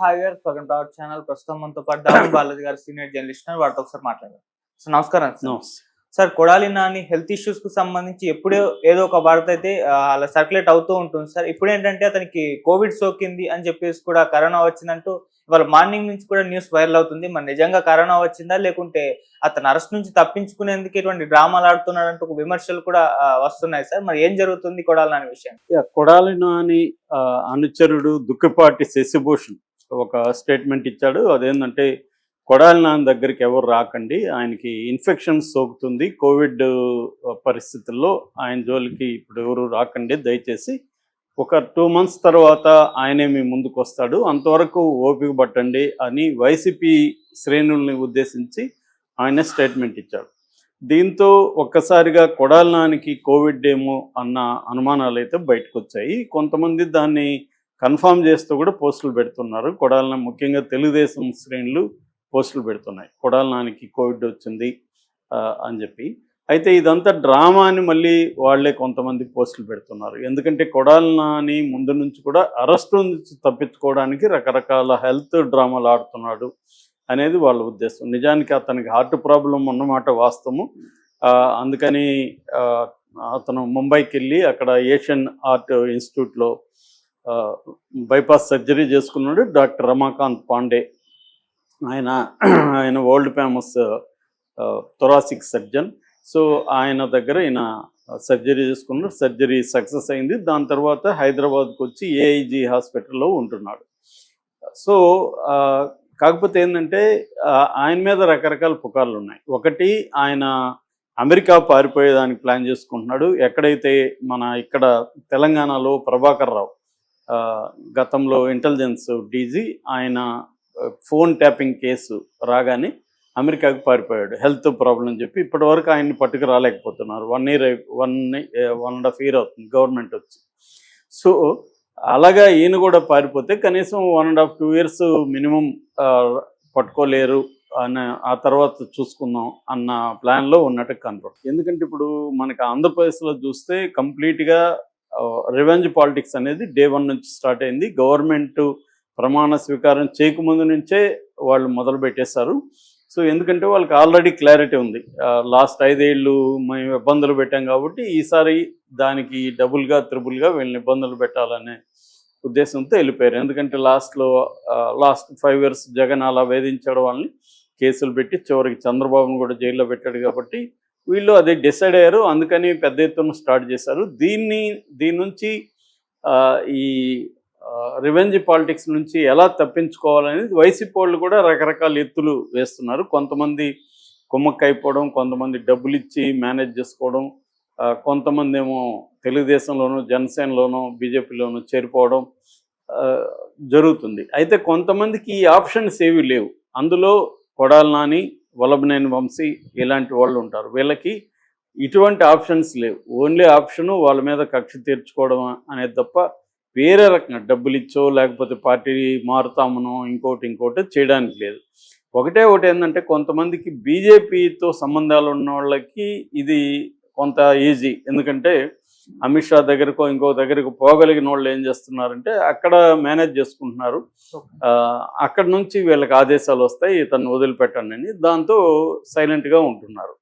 Hi గారు welcome to our channel ప్రస్తుతం మనతో పాటు దాని బాలాజీ గారు సీనియర్ జర్నలిస్ట్ ఉన్నారు. వారితో ఒకసారి మాట్లాడారు సో నమస్కారం sir. Sir Kodali Nani health ఇష్యూస్కు సంబంధించి ఎప్పుడో ఏదో ఒక వార్త అయితే అలా సర్క్యులేట్ అవుతూ ఉంటుంది సార్. ఇప్పుడు ఏంటంటే అతనికి కోవిడ్ సోకింది అని చెప్పేసి కూడా కరోనా వచ్చిందంటూ ఇవాళ మార్నింగ్ నుంచి కూడా న్యూస్ వైరల్ అవుతుంది. మరి నిజంగా కరోనా వచ్చిందా? లేకుంటే అతను అరెస్ట్ నుంచి తప్పించుకునేందుకు ఇటువంటి డ్రామాలు ఆడుతున్నాడంటూ ఒక విమర్శలు కూడా వస్తున్నాయి సార్. మరి ఏం జరుగుతుంది కొడాలి నాని విషయం కొడాలి నాని అనుచరుడు దుక్కిపాటి శశిభూషణ్. ఒక స్టేట్మెంట్ ఇచ్చాడు. అదేంటంటే కొడాలి నాన్న దగ్గరికి ఎవరు రాకండి ఆయనకి ఇన్ఫెక్షన్ సోకుతుంది. కోవిడ్ పరిస్థితుల్లో ఆయన జోలికి ఇప్పుడు ఎవరు రాకండి దయచేసి ఒక టూ మంత్స్ తర్వాత ఆయనే మీ ముందుకు వస్తాడు. అంతవరకు ఓపిక పట్టండి అని వైసీపీ శ్రేణుల్ని ఉద్దేశించి ఆయన స్టేట్మెంట్ ఇచ్చాడు. దీంతో ఒక్కసారిగా కొడాలి నానికి కోవిడ్ ఏమో అన్న అనుమానాలు అయితే బయటకు వచ్చాయి కొంతమంది దాన్ని కన్ఫామ్ చేస్తూ కూడా పోస్టులు పెడుతున్నారు. కొడాలన ముఖ్యంగా తెలుగుదేశం శ్రేణులు పోస్టులు పెడుతున్నాయి. కొడాలనానికి కోవిడ్ వచ్చింది అని చెప్పి. అయితే ఇదంతా డ్రామా అని మళ్ళీ వాళ్ళే కొంతమంది పోస్టులు పెడుతున్నారు. ఎందుకంటే కొడాలనాని ముందు నుంచి కూడా అరెస్ట్ నుంచి తప్పించుకోవడానికి రకరకాల హెల్త్ డ్రామాలు ఆడుతున్నాడు అనేది వాళ్ళ ఉద్దేశం. నిజానికి అతనికి హార్ట్ ప్రాబ్లం ఉన్నమాట వాస్తవము. అందుకని అతను ముంబైకి వెళ్ళి అక్కడ ఏషియన్ ఆర్ట్ ఇన్స్టిట్యూట్లో బైపాస్ సర్జరీ చేసుకున్నాడు డాక్టర్ రమాకాంత్ పాండే. ఆయన ఆయన world famous thoracic surgeon. So ఆయన దగ్గర ఈయన సర్జరీ చేసుకున్నాడు. సర్జరీ సక్సెస్ అయింది. దాని తర్వాత హైదరాబాద్కి వచ్చి ఏఐజీ హాస్పిటల్లో ఉంటున్నాడు. సో కాకపోతే ఏంటంటే ఆయన మీద రకరకాల పుకార్లు ఉన్నాయి. ఒకటి ఆయన అమెరికా పారిపోయేదానికి ప్లాన్ చేసుకుంటున్నాడు. ఎక్కడైతే మన ఇక్కడ తెలంగాణలో ప్రభాకర్ రావు గతంలో ఇంటెలిజెన్స్ డీజీ ఆయన ఫోన్ ట్యాపింగ్ కేసు రాగానే అమెరికాకు పారిపోయాడు. హెల్త్ ప్రాబ్లం అని చెప్పి ఇప్పటివరకు ఆయన్ని పట్టుకు రాలేకపోతున్నారు one year one one and half year అవుతుంది గవర్నమెంట్ వచ్చి. సో అలాగా ఈయన కూడా పారిపోతే కనీసం one and half two years minimum పట్టుకోలేరు అన్న ఆ తర్వాత చూసుకుందాం అన్న ప్లాన్లో ఉన్నట్టు కనపడుతుంది. ఎందుకంటే ఇప్పుడు మనకి ఆంధ్రప్రదేశ్లో చూస్తే కంప్లీట్గా రివెంజ్ పాలిటిక్స్ అనేది డే వన్ నుంచి స్టార్ట్ అయింది. గవర్నమెంట్ ప్రమాణ స్వీకారం చేయకముందు నుంచే వాళ్ళు మొదలు పెట్టేశారు. సో ఎందుకంటే వాళ్ళకి ఆల్రెడీ క్లారిటీ ఉంది. లాస్ట్ ఐదేళ్ళు మేము ఇబ్బందులు పెట్టాం కాబట్టి ఈసారి దానికి డబుల్గా త్రిబుల్గా వీళ్ళని ఇబ్బందులు పెట్టాలనే ఉద్దేశంతో వెళ్ళిపోయారు. ఎందుకంటే లాస్ట్లో లాస్ట్ ఫైవ్ ఇయర్స్ జగన్ అలా వేధించడం వాళ్ళని. కేసులు పెట్టి చివరికి చంద్రబాబును కూడా జైల్లో పెట్టాడు కాబట్టి వీళ్ళు అది డిసైడ్ అయ్యారు. అందుకని పెద్ద ఎత్తున స్టార్ట్ చేశారు. దీన్ని దీని నుంచి ఈ రివెంజ్ పాలిటిక్స్ నుంచి ఎలా తప్పించుకోవాలనేది వైసీపీ వాళ్ళు కూడా రకరకాల ఎత్తులు వేస్తున్నారు. కొంతమంది కుమ్మక్కైపోవడం కొంతమంది డబ్బులు ఇచ్చి మేనేజ్ చేసుకోవడం కొంతమంది ఏమో తెలుగుదేశంలోనూ జనసేనలోనూ బీజేపీలోనూ చేరిపోవడం జరుగుతుంది. అయితే కొంతమందికి ఈ ఆప్షన్స్ ఏవి లేవు. అందులో కొడాలి నాని వల్లభనేని వంశీ ఇలాంటి వాళ్ళు ఉంటారు. వీళ్ళకి ఇటువంటి ఆప్షన్స్ లేవు. ఓన్లీ ఆప్షను వాళ్ళ మీద కక్ష తీర్చుకోవడం అనేది తప్ప వేరే రకంగా డబ్బులు ఇచ్చో లేకపోతే పార్టీ మారుతామనో ఇంకోటి ఇంకోటి చేయడానికి లేదు. ఒకటే ఒకటి ఏంటంటే కొంతమందికి బీజేపీతో సంబంధాలు ఉన్న వాళ్ళకి ఇది కొంత ఈజీ ఎందుకంటే అమిత్ షా దగ్గరకో ఇంకో దగ్గరకు పోగలిగిన వాళ్ళు ఏం చేస్తున్నారంటే అక్కడ మేనేజ్ చేసుకుంటున్నారు. ఆ, అక్కడ నుంచి వీళ్ళకి ఆదేశాలు వస్తాయి ఇతను వదిలిపెట్టండి అని దాంతో సైలెంట్గా ఉంటున్నారు.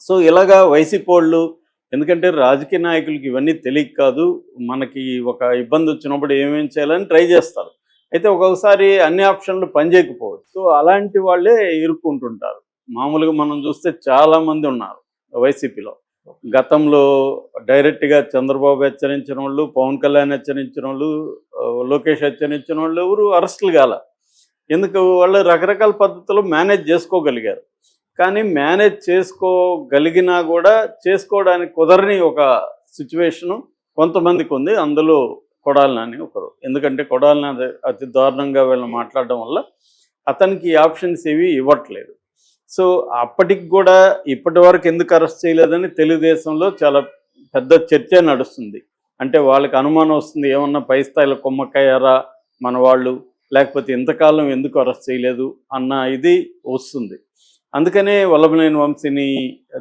సో ఇలాగా వైసీపీ వాళ్ళు ఎందుకంటే రాజకీయ నాయకులకి ఇవన్నీ తెలియక కాదు మనకి ఒక ఇబ్బంది వచ్చినప్పుడు ఏమేం చేయాలని ట్రై చేస్తారు. అయితే ఒక్కొక్కసారి అన్ని ఆప్షన్లు పనిచేయకపోవచ్చు సో అలాంటి వాళ్ళే ఇరుక్కుంటుంటారు. మామూలుగా మనం చూస్తే చాలా మంది ఉన్నారు వైసీపీలో. గతంలో డైరెక్ట్గా చంద్రబాబు హెచ్చరించిన వాళ్ళు పవన్ కళ్యాణ్ హెచ్చరించిన వాళ్ళు లోకేష్ హెచ్చరించిన వాళ్ళు ఎవరు అరెస్టులు కాల. ఎందుకు? వాళ్ళు రకరకాల పద్ధతులు మేనేజ్ చేసుకోగలిగారు. కానీ మేనేజ్ చేసుకోగలిగినా కూడా చేసుకోవడానికి కుదరని ఒక సిచ్యువేషను కొంతమందికి ఉంది. అందులో కొడాలని నాని ఒకరు. ఎందుకంటే కొడాలని అతి దారుణంగా వీళ్ళని మాట్లాడడం వల్ల అతనికి ఆప్షన్స్ ఏవి ఇవ్వట్లేదు. సో అప్పటికి కూడా ఇప్పటి వరకు ఎందుకు అరెస్ట్ చేయలేదని తెలుగుదేశంలో చాలా పెద్ద చర్చ నడుస్తుంది. అంటే వాళ్ళకి అనుమానం వస్తుంది ఏమన్నా పై స్థాయిలో కొమ్మక్కయ్యారా మన వాళ్ళు? లేకపోతే ఇంతకాలం ఎందుకు అరెస్ట్ చేయలేదు? అన్న ఇది వస్తుంది. అందుకనే వల్లభనేని వంశీని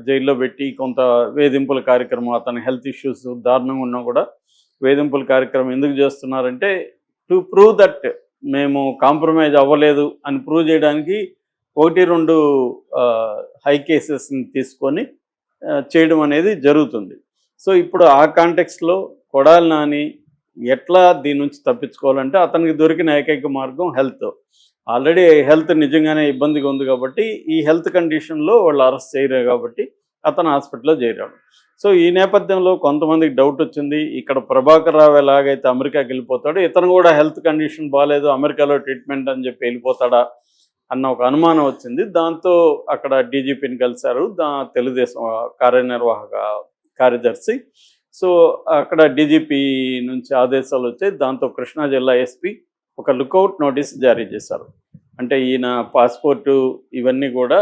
జైల్లో పెట్టి కొంత వేధింపుల కార్యక్రమం అతని హెల్త్ ఇష్యూస్ దారుణంగా ఉన్నా కూడా వేధింపుల కార్యక్రమం ఎందుకు చేస్తున్నారంటే టు ప్రూవ్ దట్ మేము కాంప్రమైజ్ అవ్వలేదు అని ప్రూవ్ చేయడానికి ఒకటి రెండు హై కేసెస్ని తీసుకొని చేయడం అనేది జరుగుతుంది. సో ఇప్పుడు ఆ కాంటెక్స్లో కొడాలి నాని ఎట్లా దీని నుంచి తప్పించుకోవాలంటే అతనికి దొరికిన ఏకైక మార్గం హెల్త్ ఆల్రెడీ హెల్త్ నిజంగానే ఇబ్బందిగా ఉంది కాబట్టి ఈ హెల్త్ కండిషన్లో వాళ్ళు అరెస్ట్ చేయరు కాబట్టి అతను హాస్పిటల్లో చేరాడు. సో ఈ నేపథ్యంలో కొంతమందికి డౌట్ వచ్చింది. ఇక్కడ ప్రభాకర్ రావు ఎలాగైతే అమెరికాకి వెళ్ళిపోతాడో ఇతను కూడా హెల్త్ కండిషన్ బాగాలేదు అమెరికాలో ట్రీట్మెంట్ అని చెప్పి వెళ్ళిపోతాడా? అన్న ఒక అనుమానం వచ్చింది. దాంతో అక్కడ డీజీపీని కలిశారు. దా తెలుగుదేశం కార్యనిర్వాహక కార్యదర్శి. సో అక్కడ డీజీపీ నుంచి ఆదేశాలు వచ్చాయి. దాంతో కృష్ణా జిల్లా ఎస్పీ ఒక లుకౌట్ నోటీస్ జారీ చేశారు. అంటే ఈయన పాస్పోర్టు ఇవన్నీ కూడా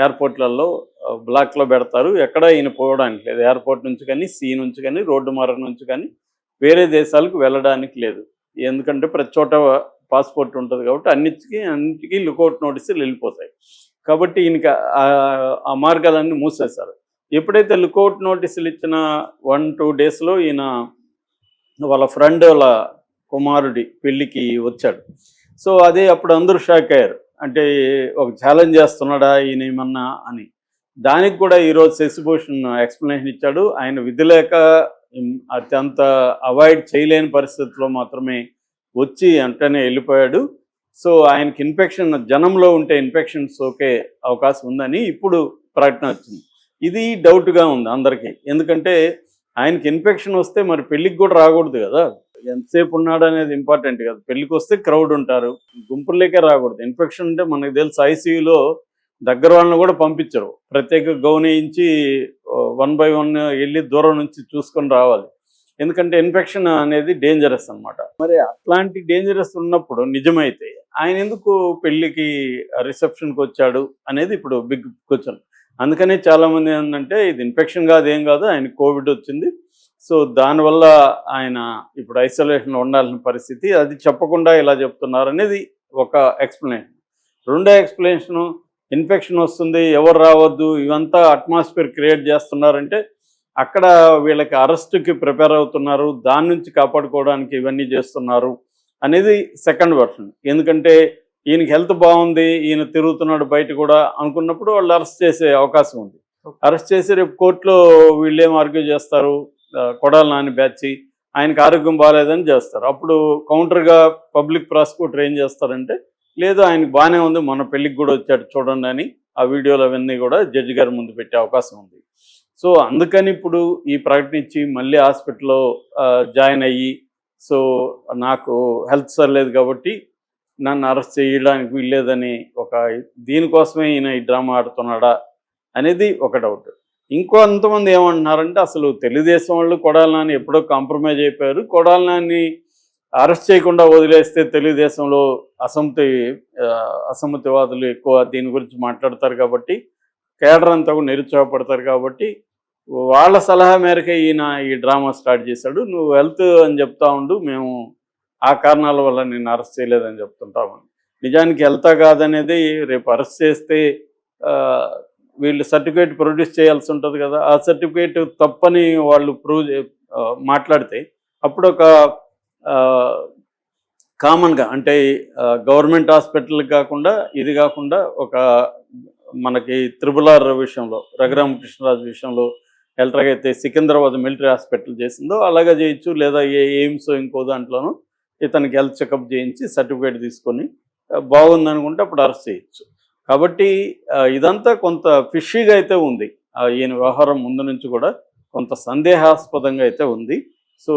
ఎయిర్పోర్ట్లలో బ్లాక్లో పెడతారు. ఎక్కడ ఈయన పోవడానికి లేదు. ఎయిర్పోర్ట్ నుంచి కానీ సీ నుంచి కానీ రోడ్డు మార్గం నుంచి కానీ వేరే దేశాలకు వెళ్ళడానికి లేదు. ఎందుకంటే ప్రతి చోట పాస్పోర్ట్ ఉంటుంది కాబట్టి అన్నిటికీ అన్నిటికీ లుకౌట్ నోటీసులు వెళ్ళిపోతాయి. కాబట్టి ఈయనకి ఆ- మార్గాలన్నీ మూసేశారు. ఎప్పుడైతే లుకౌట్ నోటీసులు ఇచ్చిన వన్ టూ డేస్లో ఈయన వాళ్ళ ఫ్రెండ్ వాళ్ళ కుమారుడి పెళ్ళికి వచ్చాడు. సో అదే అప్పుడు అందరూ షాక్ అయ్యారు. అంటే ఒక ఛాలెంజ్ చేస్తున్నాడా ఈయన ఏమన్నా అని. దానికి కూడా ఈరోజు శశిభూషణ్ ఎక్స్ప్లెనేషన్ ఇచ్చాడు. ఆయన విధి లేక అత్యంత అవాయిడ్ చేయలేని పరిస్థితిలో మాత్రమే వచ్చి వెంటనే వెళ్ళిపోయాడు. సో ఆయనకి ఇన్ఫెక్షన్ జనంలో ఉంటే ఇన్ఫెక్షన్ సోకే అవకాశం ఉందని ఇప్పుడు ప్రకటన వచ్చింది. ఇది డౌట్గా ఉంది అందరికీ. ఎందుకంటే ఆయనకి ఇన్ఫెక్షన్ వస్తే మరి పెళ్ళికి కూడా రాకూడదు కదా. ఎంతసేపు ఉన్నాడు అనేది ఇంపార్టెంట్ కదా. పెళ్ళికి వస్తే క్రౌడ్ ఉంటారు. గుంపుల్లోకే రాకూడదు. ఇన్ఫెక్షన్ ఉంటే మనకు తెలుసు ఐసీయూలో దగ్గర వాళ్ళని కూడా పంపించరు. ప్రత్యేక గౌనయించి వన్ బై వన్ వెళ్ళి దూరం నుంచి చూసుకొని రావాలి. ఎందుకంటే ఇన్ఫెక్షన్ అనేది డేంజరస్ అనమాట మరి అట్లాంటి డేంజరస్ ఉన్నప్పుడు నిజమైతే ఆయన ఎందుకు పెళ్ళికి రిసెప్షన్కి వచ్చాడు అనేది ఇప్పుడు బిగ్ క్వశ్చన్ అందుకనే చాలామంది ఏంటంటే ఇది ఇన్ఫెక్షన్ కాదు ఏం కాదు ఆయన కోవిడ్ వచ్చింది. సో దానివల్ల ఆయన ఇప్పుడు ఐసోలేషన్లో ఉండాల్సిన పరిస్థితి అది చెప్పకుండా ఇలా చెప్తున్నారు అనేది ఒక ఎక్స్ప్లెనేషన్ రెండో ఎక్స్ప్లెనేషను ఇన్ఫెక్షన్ వస్తుంది ఎవరు రావద్దు ఇవంతా అట్మాస్ఫియర్ క్రియేట్ చేస్తున్నారంటే అక్కడ వీళ్ళకి అరెస్ట్కి ప్రిపేర్ అవుతున్నారు దాని నుంచి కాపాడుకోవడానికి ఇవన్నీ చేస్తున్నారు అనేది సెకండ్ వర్షన్. ఎందుకంటే ఈయనకి హెల్త్ బాగుంది ఈయన తిరుగుతున్నాడు బయట కూడా అనుకున్నప్పుడు వాళ్ళు అరెస్ట్ చేసే అవకాశం ఉంది. అరెస్ట్ చేసి రేపు కోర్టులో వీళ్ళు ఏం ఆర్గ్యూ చేస్తారు? కొడాలి నాని బ్యాచ్ ఆయనకి ఆరోగ్యం బాగాలేదని చేస్తారు. అప్పుడు కౌంటర్గా పబ్లిక్ ప్రాసిక్యూటర్ ఏం చేస్తారంటే లేదు ఆయనకి బాగానే ఉంది మన పెళ్ళికి కూడా వచ్చాడు చూడండి అని ఆ వీడియోలు అవన్నీ కూడా జడ్జి గారి ముందు పెట్టే అవకాశం ఉంది. సో అందుకని ఇప్పుడు ఈ ప్రకటించి మళ్ళీ హాస్పిటల్లో జాయిన్ అయ్యి సో నాకు హెల్త్ సర్లేదు కాబట్టి నన్ను అరెస్ట్ చేయడానికి వీల్లేదని ఒక దీనికోసమే ఈయన ఈ డ్రామా ఆడుతున్నాడా అనేది ఒక డౌట్ ఇంకో అంతమంది ఏమంటున్నారంటే అసలు తెలుగుదేశం వాళ్ళు కొడాలి ఎప్పుడో కాంప్రమైజ్ అయిపోయారు. కొడాలి అరెస్ట్ చేయకుండా వదిలేస్తే తెలుగుదేశంలో అసమ్మతి అసమ్మతివాదులు ఎక్కువ దీని గురించి మాట్లాడతారు కాబట్టి కేడర్ అంతా కూడా నిరుత్సాహపడతారు కాబట్టి వాళ్ళ సలహా మేరకే ఈయన ఈ డ్రామా స్టార్ట్ చేశాడు. నువ్వు వెళ్తూ అని చెప్తా ఉండు మేము ఆ కారణాల వల్ల నేను అరెస్ట్ చేయలేదని చెప్తుంటాము నిజానికి వెళ్తా కాదనేది రేపు అరెస్ట్ చేస్తే వీళ్ళు సర్టిఫికేట్ ప్రొడ్యూస్ చేయాల్సి ఉంటుంది కదా ఆ సర్టిఫికేట్ తప్పని వాళ్ళు ప్రూవ్ మాట్లాడితే అప్పుడు ఒక కామన్గా అంటే గవర్నమెంట్ హాస్పిటల్ కాకుండా ఇది కాకుండా ఒక మనకి త్రిబులార్ విషయంలో రఘురామకృష్ణరాజు విషయంలో ఎలాగైతే సికింద్రాబాద్ మిలిటరీ హాస్పిటల్ చేసిందో అలాగే చేయొచ్చు లేదా ఏ ఎయిమ్స్ ఇంకో దాంట్లోనూ ఇతనికి హెల్త్ చెకప్ చేయించి సర్టిఫికేట్ తీసుకొని బాగుంది బాగుందనుకుంటే అప్పుడు అరెస్ట్ చేయొచ్చు. కాబట్టి ఇదంతా కొంత ఫిషీగా అయితే ఉంది. ఈయన వ్యవహారం ముందు నుంచి కూడా కొంత సందేహాస్పదంగా అయితే ఉంది.